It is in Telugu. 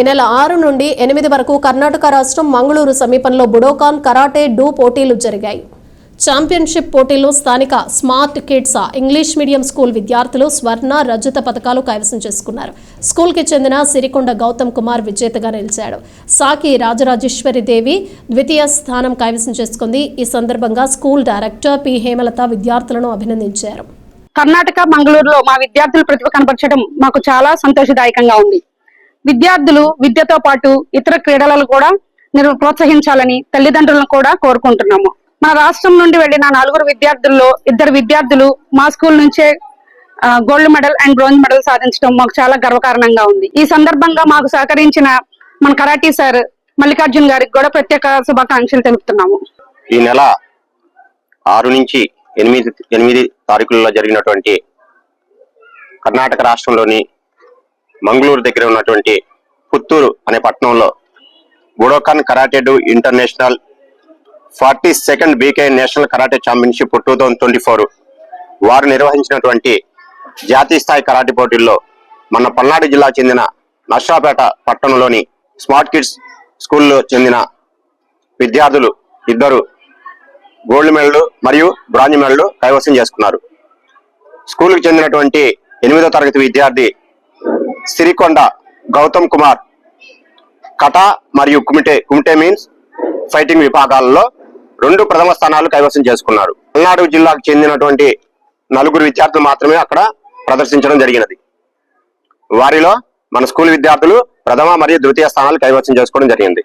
ఈ నెల ఆరు నుండి ఎనిమిది వరకు కర్ణాటక రాష్ట్రం మంగళూరు సమీపంలో బుడోకాన్ కరాటే డూ పోటీలు జరిగాయి. ఛాంపియన్షిప్ పోటీల్లో స్థానిక Smart Kids English medium school విద్యార్థులు స్వర్ణ రజత పథకాలు కైవసం చేసుకున్నారు. స్కూల్కి చెందిన సిరికొండ గౌతమ్ కుమార్ విజేతగా నిలిచాడు. సాకి రాజరాజేశ్వరి దేవి ద్వితీయ స్థానం కైవసం చేసుకుంది. ఈ సందర్భంగా స్కూల్ డైరెక్టర్ పి. హేమలత విద్యార్థులను అభినందించారు. కర్ణాటక మంగళూరులో మా విద్యార్థులు ప్రతిభ కనపరచడం మాకు చాలా సంతోషదాయకంగా ఉంది. విద్యార్థులు విద్యతో పాటు ఇతర క్రీడలను కూడా ప్రోత్సహించాలని తల్లిదండ్రులను కూడా కోరుకుంటున్నాము. మన రాష్ట్రం నుండి వెళ్ళిన నలుగురు విద్యార్థుల్లో ఇద్దరు విద్యార్థులు మా స్కూల్ నుంచే gold medal and bronze medal సాధించడం మాకు చాలా గర్వకారణంగా ఉంది. ఈ సందర్భంగా మాకు సహకరించిన మన కరాటీ సార్ మల్లికార్జున్ గారికి కూడా ప్రత్యేక శుభాకాంక్షలు తెలుపుతున్నాము. ఈ నెల ఆరు నుంచి ఎనిమిది ఎనిమిది తారీఖులలో జరిగినటువంటి కర్ణాటక రాష్ట్రంలోని మంగళూరు దగ్గర ఉన్నటువంటి పుత్తూరు అనే పట్టణంలో Budokan karate do international forty second BK national karate championship two thousand twenty four వారు నిర్వహించినటువంటి జాతీయ స్థాయి కరాటే పోటీల్లో మన పల్నాడు జిల్లా చెందిన నర్సాపేట పట్టణంలోని స్మార్ట్ కిడ్స్ స్కూల్లో చెందిన విద్యార్థులు ఇద్దరు గోల్డ్ మెడల్ మరియు బ్రాంజ్ మెడల్ కైవసం చేసుకున్నారు. స్కూల్కి చెందినటువంటి ఎనిమిదో తరగతి విద్యార్థి సిరికొండ గౌతమ్ కుమార్ కటా మరియు కుమిటే కుమిటే మీన్స్ ఫైటింగ్ విభాగాలలో రెండు ప్రథమ స్థానాలు కైవసం చేసుకున్నారు. పల్నాడు జిల్లాకు చెందినటువంటి నలుగురు విద్యార్థులు మాత్రమే అక్కడ ప్రదర్శించడం జరిగినది. వారిలో మన స్కూల్ విద్యార్థులు ప్రథమ మరియు ద్వితీయ స్థానాలు కైవసం చేసుకోవడం జరిగింది.